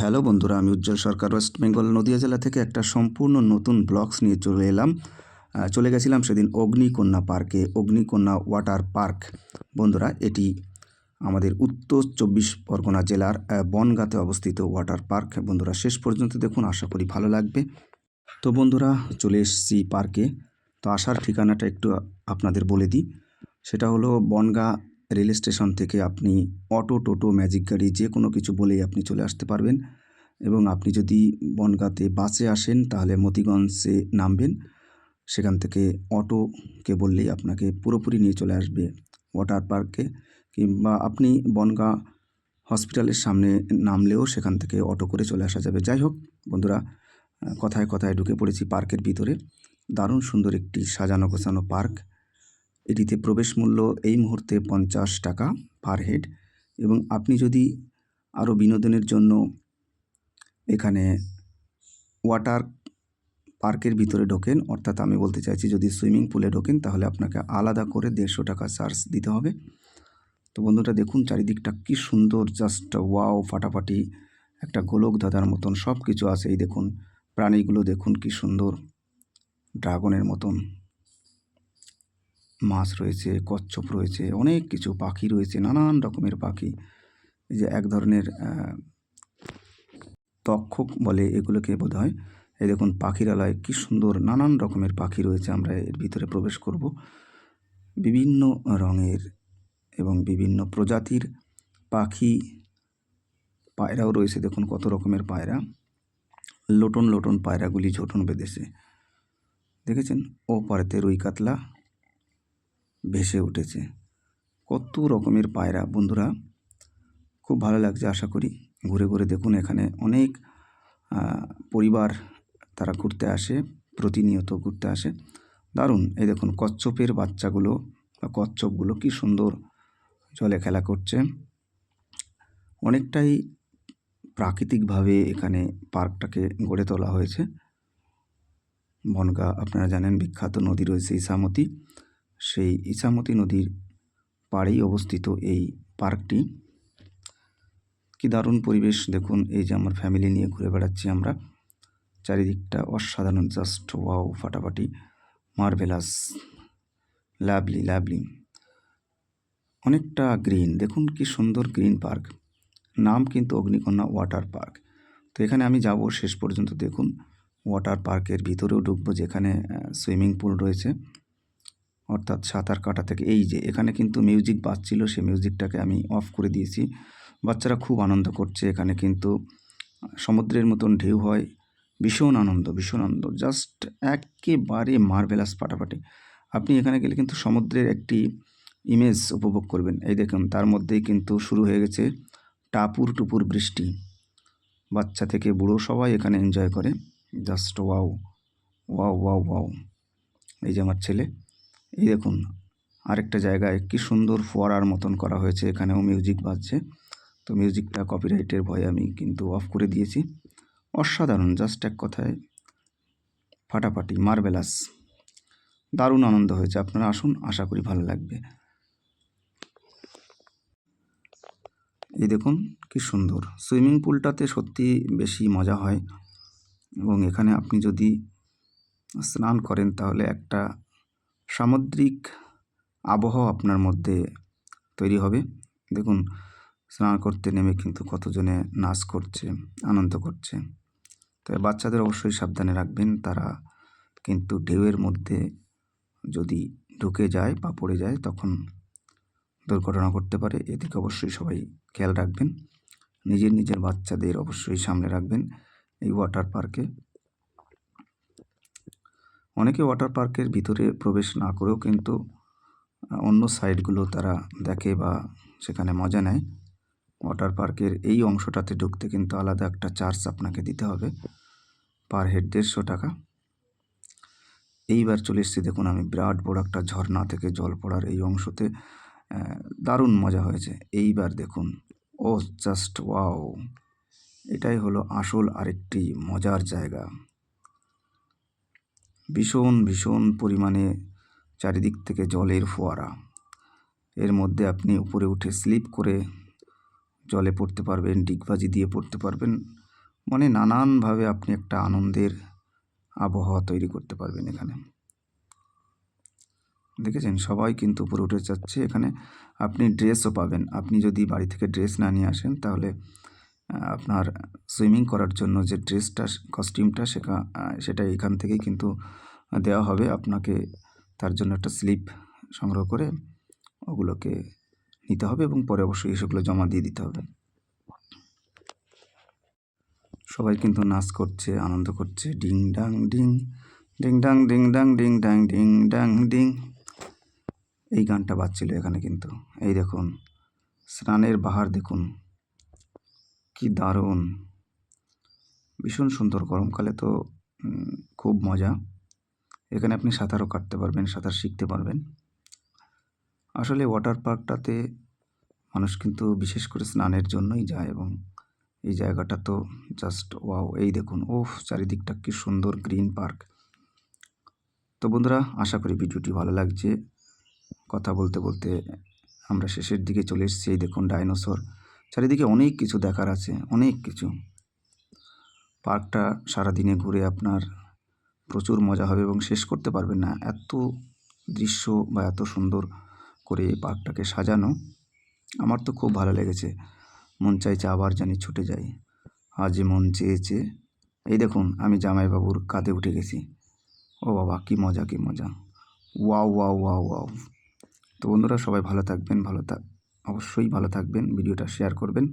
Hello বন্ধুরা, আমি Ujjwal Sarkar, West Bengal Nadia জেলা থেকে একটা সম্পূর্ণ নতুন ব্লগস নিয়ে চলে এলাম। চলে গেছিলাম সেদিন অগ্নিকন্যা পার্কে, অগ্নিকন্যা ওয়াটার পার্ক। বন্ধুরা, এটি আমাদের উত্তর চব্বিশ পরগনা জেলার বনগাঁতে অবস্থিত ওয়াটার পার্ক। বন্ধুরা, শেষ পর্যন্ত দেখুন, আশা করি ভালো লাগবে। তো বন্ধুরা, চলে এসেছি পার্কে। তো আসার ঠিকানাটা একটু আপনাদের বলে দিই। সেটা হলো বনগাঁ রেল স্টেশন থেকে আপনি অটো, টোটো, ম্যাজিক গাড়ি যে কোনো কিছু বলেই আপনি চলে আসতে পারবেন এবং আপনি যদি বনগাঁতে বাসে আসেন তাহলে মতিগঞ্জে নামবেন। সেখান থেকে অটোকে বললেই আপনাকে পুরোপুরি নিয়ে চলে আসবে ওয়াটার পার্কে কিংবা আপনি বনগাঁ হসপিটালের সামনে নামলেও সেখান থেকে অটো করে চলে আসা যাবে। যাই হোক বন্ধুরা কথায় কথায় ঢুকে পড়েছি পার্কের ভিতরে। দারুণ সুন্দর একটি সাজানো গোছানো পার্ক। এটিতে প্রবেশ মূল্য এই মুহূর্তে পঞ্চাশ টাকা পার হেড এবং আপনি যদি আরও বিনোদনের জন্য এখানে ওয়াটার পার্কের ভিতরে ঢোকেন, অর্থাৎ আমি বলতে চাইছি যদি সুইমিং পুলে ঢোকেন, তাহলে আপনাকে আলাদা করে দেড়শো টাকা চার্জ দিতে হবে। তো বন্ধুরা দেখুন চারিদিকটা কি সুন্দর জাস্ট ওয়াও ফাটাফাটি, একটা গোলক দাদার মতন সব কিছু আছে। এই দেখুন, প্রাণীগুলো দেখুন কি সুন্দর ড্রাগনের মতন। মাছ রয়েছে, কচ্ছপ রয়েছে, অনেক কিছু পাখি রয়েছে, নানান রকমের পাখি। যে এক ধরনের তক্ষক বলে এগুলোকে বোধ হয় এই দেখুন পাখিরালয়, কি সুন্দর, নানান রকমের পাখি রয়েছে আমরা এর ভিতরে প্রবেশ করব। বিভিন্ন রঙের এবং বিভিন্ন প্রজাতির পাখি পায়রাও রয়েছে, দেখুন কত রকমের পায়রা। লোটন লোটন পায়রাগুলি ঝোটন বেঁধেছে। দেখেছেন? ও পাড়েতে রুই কাতলা ভেসে উঠেছে। কত রকমের পায়রা। বন্ধুরা, খুব ভালো লাগছে আশা করি। ঘুরে ঘুরে দেখুন এখানে অনেক পরিবার তারা ঘুরতে আসে, প্রতিনিয়ত ঘুরতে আসে। দারুণ। এই দেখুন কচ্ছপের বাচ্চাগুলো বা কচ্ছপগুলো কি সুন্দর জলে খেলা করছে। অনেকটাই প্রাকৃতিকভাবে এখানে পার্কটাকে গড়ে তোলা হয়েছে। বনগা আপনারা জানেন বিখ্যাত নদী রয়েছে ইসামতি। সেই ইসামতি নদীর পাড়েই অবস্থিত এই পার্কটি। কি দারুণ পরিবেশ, দেখুন, এই যে আমার ফ্যামিলি নিয়ে ঘুরে বেড়াচ্ছি আমরা। চারিদিকটা অসাধারণ, জাস্ট ওয়াও, ফাটাফাটি, মার্ভেলাস, লাভলি লাভলি। অনেকটা গ্রিন, দেখুন কি সুন্দর গ্রিন পার্ক। নাম কিন্তু অগ্নিকন্যা ওয়াটার পার্ক। তো এখানে আমি যাব শেষ পর্যন্ত, দেখুন, ওয়াটার পার্কের ভিতরেও ঢুকবো যেখানে সুইমিং পুল রয়েছে। অর্থাৎ সাঁতার কাটা থেকে। এই যে, এখানে কিন্তু মিউজিক বাজছিল সেই মিউজিকটাকে আমি অফ করে দিয়েছি। বাচ্চারা খুব আনন্দ করছে, এখানে কিন্তু সমুদ্রের মতন ঢেউ হয়। ভীষণ আনন্দ ভীষণ আনন্দ। জাস্ট একেবারে মার্বেলাস পাটাপাটি। আপনি এখানে গেলে কিন্তু সমুদ্রের একটি ইমেজ উপভোগ করবেন। এই দেখুন, তার মধ্যেই কিন্তু শুরু হয়ে গেছে টাপুর টুপুর বৃষ্টি। বাচ্চা থেকে বুড়ো সবাই এখানে এনজয় করে। Just wow wow wow wow এই যে আমার ছেলে। এই দেখুন, আরেকটা জায়গায় কি সুন্দর ফোয়ারার মতন করা হয়েছে, এখানেও মিউজিক বাজছে। তো মিউজিকটা কপিরাইটের ভয়ে আমি কিন্তু অফ করে দিয়েছি। অসাধারণ জাস্ট এক কথায় ফাটাফাটি মার্বেলাস দারুণ আনন্দ হয়েছে, আপনারা আসুন, আশা করি ভালো লাগবে। এই দেখুন, কি সুন্দর। সুইমিং পুলটাতে সত্যি বেশি মজা হয় এবং এখানে আপনি যদি স্নান করেন তাহলে একটা সামুদ্রিক আবহাওয়া আপনার মধ্যে তৈরি হবে। দেখুন, স্নান করতে নেমে কিন্তু কতজনে নাচ করছে, আনন্দ করছে। তবে বাচ্চাদের অবশ্যই সাবধানে রাখবেন, তারা কিন্তু ঢেউয়ের মধ্যে যদি ঢুকে যায় বা পড়ে যায়, তখন দুর্ঘটনা ঘটতে পারে। এদিকে অবশ্যই সবাই খেয়াল রাখবেন। নিজের নিজের বাচ্চাদের অবশ্যই সামনে রাখবেন এই ওয়াটার পার্কে। অনেকে ওয়াটার পার্কের ভিতরে প্রবেশ না করেও কিন্তু অন্য সাইডগুলো তারা দেখে বা সেখানে মজা নেয়। ওয়াটার পার্কের এই অংশটাতে ঢুকতে কিন্তু আলাদা একটা চার্জ আপনাকে দিতে হবে পার হেড দেড়শো টাকা। এইবার চলে এসেছি, দেখুন আমি বিরাট বড় একটা ঝর্ণা থেকে জল পড়ার এই অংশতে দারুণ মজা হয়েছে। এইবার দেখুন, ও জাস্ট ওয়াও এটাই হলো আসল আরেকটি মজার জায়গা। ভীষণ ভীষণ পরিমাণে চারিদিক থেকে জলের ফোয়ারা। এর মধ্যে আপনি উপরে উঠে স্লিপ করে জলে পড়তে পারবেন, ডিগবাজি দিয়ে পড়তে পারবেন। মানে নানানভাবে আপনি একটা আনন্দের আবহাওয়া তৈরি করতে পারবেন এখানে। দেখেছেন? সবাই কিন্তু উপরে উঠে যাচ্ছে। এখানে আপনি ড্রেসও পাবেন। আপনি যদি বাড়ি থেকে ড্রেস না নিয়ে আসেন, তাহলে আপনার সুইমিং করার জন্য যে ড্রেসটা, কস্টিউমটা সেটা সেটা এখান থেকেই কিন্তু দেওয়া হবে। আপনাকে তার জন্য একটা স্লিপ সংগ্রহ করে ওগুলোকে নিতে হবে এবং পরে অবশ্যই সেগুলো জমা দিয়ে দিতে হবে। সবাই কিন্তু নাচ করছে, আনন্দ করছে, ডিং ডাং ডিং ডিং ডাং ডিং ডাং ডিং ডাং ডিং ডাং ডিং। এই গানটা বাজছিল এখানে কিন্তু। এই দেখুন, স্নানের বাহার দেখুন। কি দারুণ। ভীষণ সুন্দর, গরমকালে তো খুব মজা। এখানে আপনি সাঁতারও কাটতে পারবেন, সাঁতার শিখতে পারবেন। আসলে ওয়াটার পার্কটাতে মানুষ কিন্তু বিশেষ করে স্নানের জন্যই যায় এবং এই জায়গাটা তো জাস্ট ওয়াও এই দেখুন ওহ চারিদিকটা কি সুন্দর গ্রিন পার্ক তো বন্ধুরা, আশা করি ভিডিওটি ভালো লাগছে। কথা বলতে বলতে আমরা শেষের দিকে চলে এসেছি, এই দেখুন ডাইনোসর চারিদিকে অনেক কিছু দেখার আছে, অনেক কিছু। পার্কটা সারাদিনে ঘুরে আপনার প্রচুর মজা হবে এবং শেষ করতে পারবেন না। এত দৃশ্য বা এত সুন্দর করে এই পার্কটাকে সাজানো, আমার তো খুব ভালো লেগেছে। মন চাইছে আবার জানি ছুটে যাই। আজ মন চেয়েছে। এই দেখুন, আমি জামাইবাবুর কাঁধে উঠে গেছি। ও বাবা, কি মজা কি মজা। Wow wow wow wow. তো বন্ধুরা, সবাই ভালো থাকবেন, ভালো থাক অবশ্যই ভালো থাকবেন ভিডিওটা শেয়ার করবেন।